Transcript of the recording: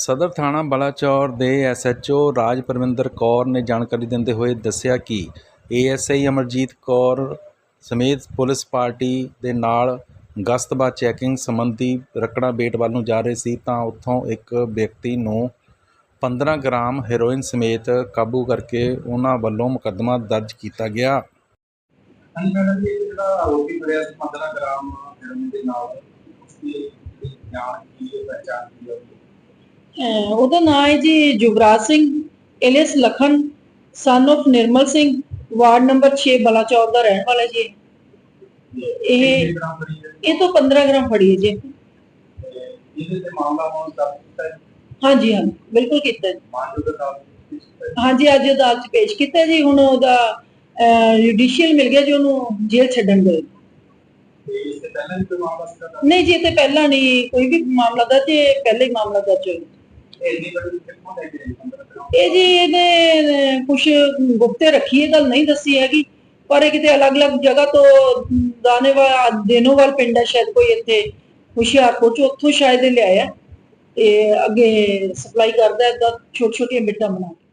ਸਦਰ ਥਾਣਾ ਬਲਾਚੌਰ ਦੇ ਐਸਐਚਓ ਰਾਜ ਪਰਮਿੰਦਰ ਕੌਰ ਨੇ ਜਾਣਕਾਰੀ ਦਿੰਦੇ ਹੋਏ ਦੱਸਿਆ ਕਿ ਏਐਸਆਈ ਅਮਰਜੀਤ ਕੌਰ ਸਮੇਤ ਪੁਲਿਸ ਪਾਰਟੀ ਦੇ ਨਾਲ ਗਸ਼ਤਬਾ ਚੈਕਿੰਗ ਸੰਬੰਧੀ ਰਕੜਾ ਬੇਟ ਵੱਲ ਨੂੰ ਜਾ ਰਹੇ ਸੀ ਤਾਂ ਉੱਥੋਂ ਇੱਕ ਵਿਅਕਤੀ ਨੂੰ 15 ਗ੍ਰਾਮ ਹੈਰੋਇਨ ਸਮੇਤ ਕਾਬੂ ਕਰਕੇ ਉਹਨਾਂ ਵੱਲੋਂ ਮੁਕੱਦਮਾ ਦਰਜ ਕੀਤਾ ਗਿਆ। ਹਾਂਜੀ ਮੈਡਮ ਜੀ ਜਿਹੜਾ ਆਰੋਪੀ ਫੜਿਆ ਸੀ 15 ਗ੍ਰਾਮ ਹੈਰੋਇਨ ਦੇ ਨਾਲ ਉਸਦੀ ਜਾਨ ਕੀ ਹੈ, ਪਹਿਚਾਣ ਕੀ ਹੈ? ਉਹਦਾ ਨਾਮ ਹੈ ਜੀ ਯੁਵਰਾਜ ਸਿੰਘ ਇਲਿਸ Lakhan son of Nirmal Singh ward number 6 Balachaur ਦਾ ਰਹਿਣ ਵਾਲਾ ਜੀ ਇਹ। ਇਹ ਤੋਂ 15 ਗ੍ਰਾਮ ਫੜੀ ਹੈ ਜੀ। ਇਹਦੇ ਤੇ ਮਾਮਲਾ ਹੁਣ ਹਾਂਜੀ ਹਾਂ ਬਿਲਕੁਲ ਕੀਤਾ ਨੇ। ਹਾਂਜੀ ਅੱਜ ਅਦਾਲਤ 'ਚ ਪੇਸ਼ ਕੀਤਾ ਜੀ। ਹੁਣ ਉਹਦਾ ਜੁਡੀਸ਼ੀਅਲ ਮਿਲ ਗਿਆ ਜੀ ਉਹਨੂੰ ਜੇਲ੍ਹ ਛੱਡਣ ਦਰਜ? ਨਹੀਂ ਜੀ ਇਹ ਤੇ ਪਹਿਲਾਂ ਨਹੀਂ ਕੋਈ ਵੀ ਮਾਮਲਾ ਦਾ ਤੇ ਪਹਿਲੇ ਹੀ ਮਾਮਲਾ ਦਰਜ ਹੋਇਆ। ਇਹ ਜੀ ਇਹਨੇ ਕੁਝ ਗੁਪਤੇ ਰੱਖੀ, ਇਹ ਗੱਲ ਨਹੀਂ ਦੱਸੀ ਹੈਗੀ। ਪਰ ਇਹ ਕਿਤੇ ਅਲੱਗ-ਅਲੱਗ ਜਗ੍ਹਾ ਤੋਂ ਦਾਨੇਵਾਲ ਦੇਨੋਵਾਲ ਪਿੰਡ ਹੈ ਸ਼ਾਇਦ ਕੋਈ ਇੱਥੇ, ਹੁਸ਼ਿਆਰਪੁਰ ਚ ਉੱਥੋਂ ਸ਼ਾਇਦ ਇਹ ਲਿਆਇਆ। ਤੇ ਅੱਗੇ ਸਪਲਾਈ ਕਰਦਾ ਹੈ ਦਾ ਛੋਟੀ ਛੋਟੀਆਂ ਬਿੱਟਾਂ ਬਣਾ ਕੇ।